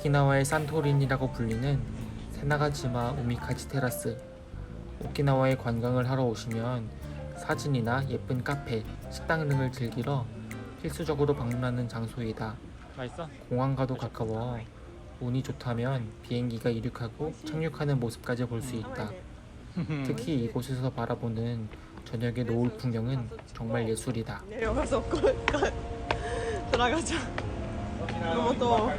오키나와의 산토린이라고 불리는 세나가지마 우미카지 테라스. 오키나와에 관광을 하러 오시면 사진이나 예쁜 카페, 식당 등을 즐기러 필수적으로 방문하는 장소이다. 맛있어? 공항과도 가까워 운이 좋다면 비행기가 이륙하고 착륙하는 모습까지 볼 수 있다. 특히 이곳에서 바라보는 저녁의 노을 풍경은 정말 예술이다. 내려가서 거, 거, 들어가자. 너무 더워.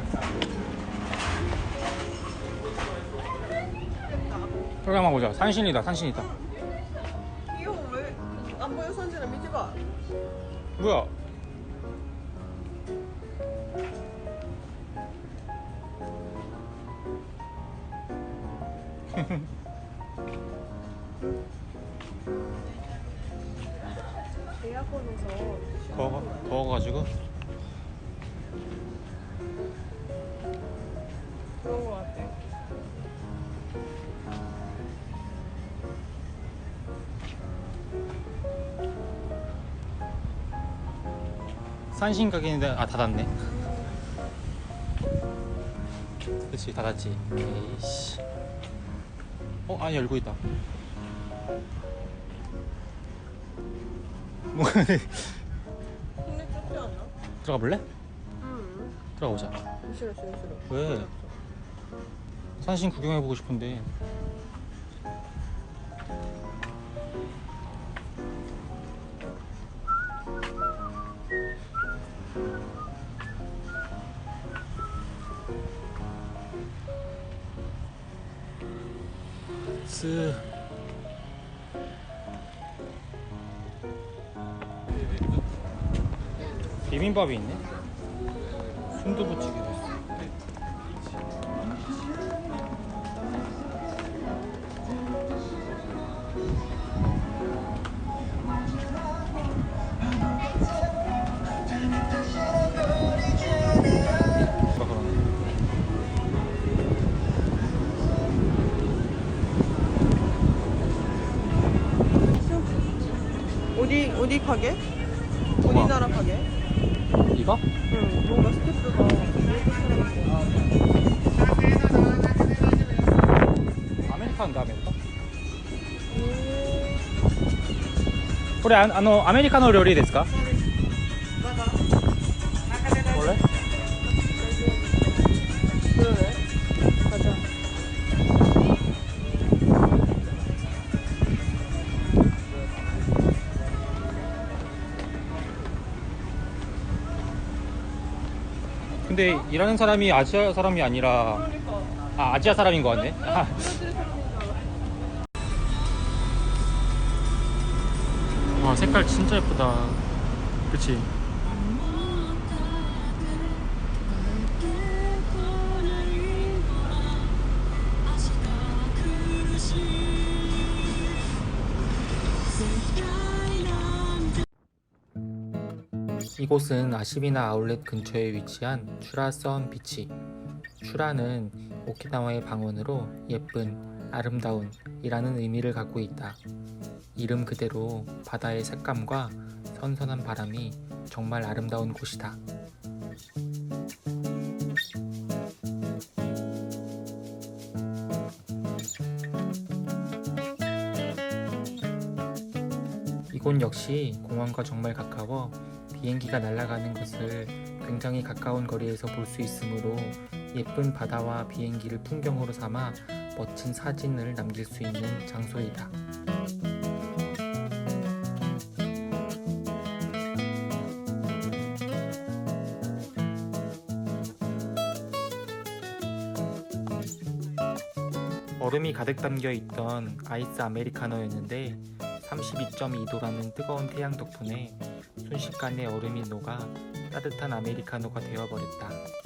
설명만 보자. 산신이다, 산신이다. 이거 왜안 보여 선진아 밑에 봐. 뭐야? 에어컨에서 더워, 더워가지고. 산신 가게인데, 아, 닫았네. 그치, 닫았지. 에이씨. 어, 아니, 열고 있다. 뭐, 힘내 쫓지 않나? 들어가 볼래? 응. 들어가 보자. 싫어 싫어 싫어. 왜? 산신 구경해보고 싶은데. 스 비빔밥이 있네. 순두부찌개도 있어. 어디 어디 가게? 뭐가? 어디 나라 가게? 이거? 응. 뭔가 스태프가 이렇게 살아갔어. 아메리카노인데 아메리카? 그래 아, あのアメリカの料理ですか 근데 일하는 사람이 아시아 사람이 아니라. 아 아지아 사람인 것 같네 아. 와 색깔 진짜 예쁘다 그치? 이곳은 아시비나 아울렛 근처에 위치한 추라선 비치. 추라는 오키나와의 방언으로 예쁜, 아름다운 이라는 의미를 갖고 있다. 이름 그대로 바다의 색감과 선선한 바람이 정말 아름다운 곳이다. 이곳 역시 공항과 정말 가까워 비행기가 날아가는 것을 굉장히 가까운 거리에서 볼 수 있으므로 예쁜 바다와 비행기를 풍경으로 삼아 멋진 사진을 남길 수 있는 장소이다. 얼음이 가득 담겨 있던 아이스 아메리카노였는데 32.2도라는 뜨거운 태양 덕분에 순식간에 얼음이 녹아 따뜻한 아메리카노가 되어버렸다.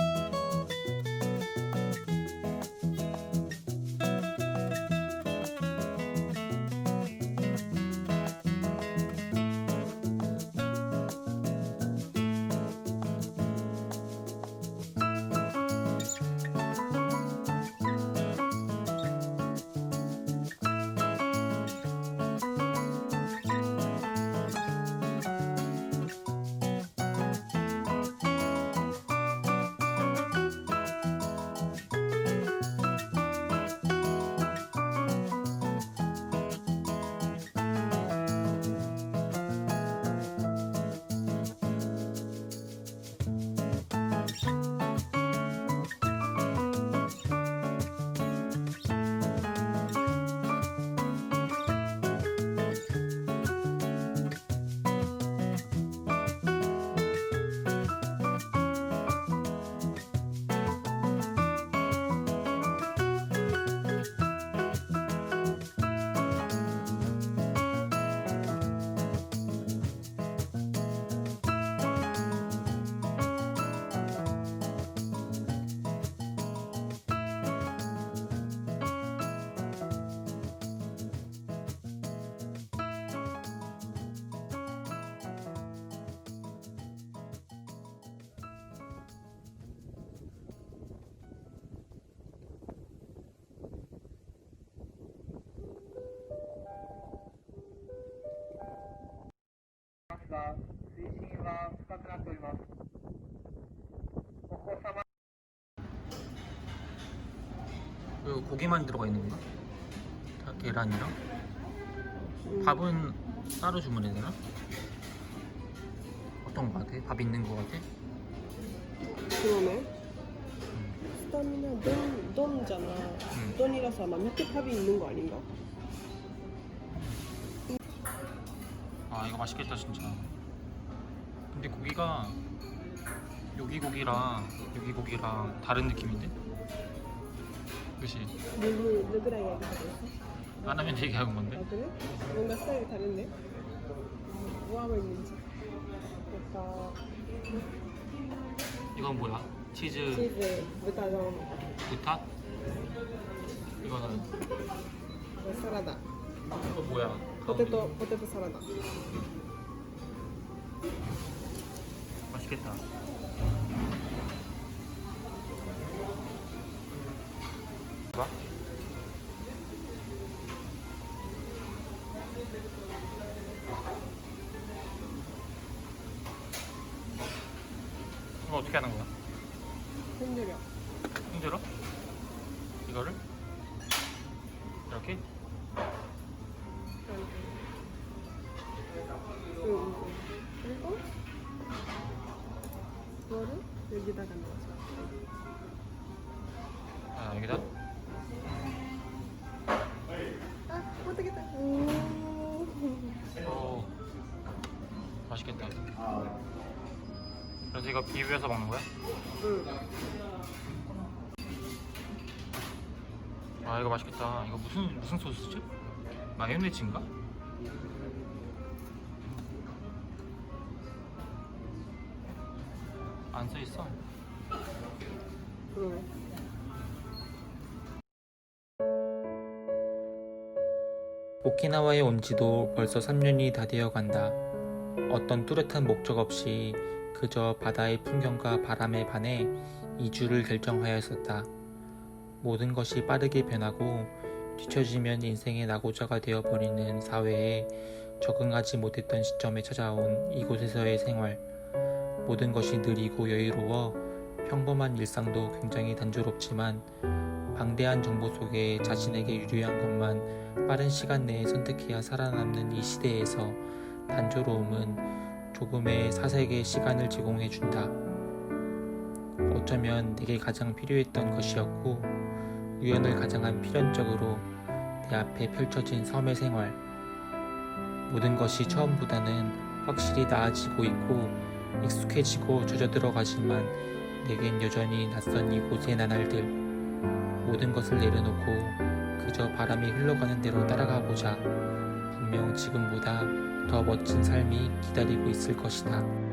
고기만 들어가 있는 건가? 다 계란이랑 음. 밥은 따로 주문해야 되나? 어떤 거 같아? 밥 있는 거 같아? 그러네. 스타미나 돈, 돈이잖아. 응. 돈이라서 아마 밑에 팝이 있는 거 아닌가? 아 이거 맛있겠다 진짜 근데 고기가 여기 고기랑 여기 고기랑 다른 느낌인데? 그치? 누구, 누구랑 얘기하고 있어? 안 하면 얘기하는 아, 건데? 그래? 뭔가 스타일이 다른데? 뭐 하고 있는지. 약간 이건 뭐야? 치즈 치즈, 부타전, 부타? 이거는 사라다. 이거 뭐야? 포테토, 포테토 사라다. 맛있겠다 이거 어떻게 하는 거야? 흔들려. 힘들어? 이거를? 이렇게? 그리고 이거를 여기다가 넣어줘. 아 여기다? 맛있겠다 그래서 이거 비벼서 먹는 거야? 응. 아 이거 맛있겠다 이거 무슨 무슨 소스지? 마요네즈인가? 안 써 있어 응. 오키나와에 온 지도 벌써 3년이 다 되어 간다. 어떤 뚜렷한 목적 없이 그저 바다의 풍경과 바람에 반해 이주를 결정하였었다. 모든 것이 빠르게 변하고 뒤처지면 인생의 낙오자가 되어버리는 사회에 적응하지 못했던 시점에 찾아온 이곳에서의 생활. 모든 것이 느리고 여유로워 평범한 일상도 굉장히 단조롭지만 방대한 정보 속에 자신에게 유리한 것만 빠른 시간 내에 선택해야 살아남는 이 시대에서 단조로움은 조금의 사색의 시간을 제공해 준다. 어쩌면 내게 가장 필요했던 것이었고 우연을 가장한 필연적으로 내 앞에 펼쳐진 섬의 생활. 모든 것이 처음보다는 확실히 나아지고 있고 익숙해지고 젖어들어가지만 내겐 여전히 낯선 이곳의 나날들. 모든 것을 내려놓고 그저 바람이 흘러가는 대로 따라가 보자. 분명 지금보다 더 멋진 삶이 기다리고 있을 것이다.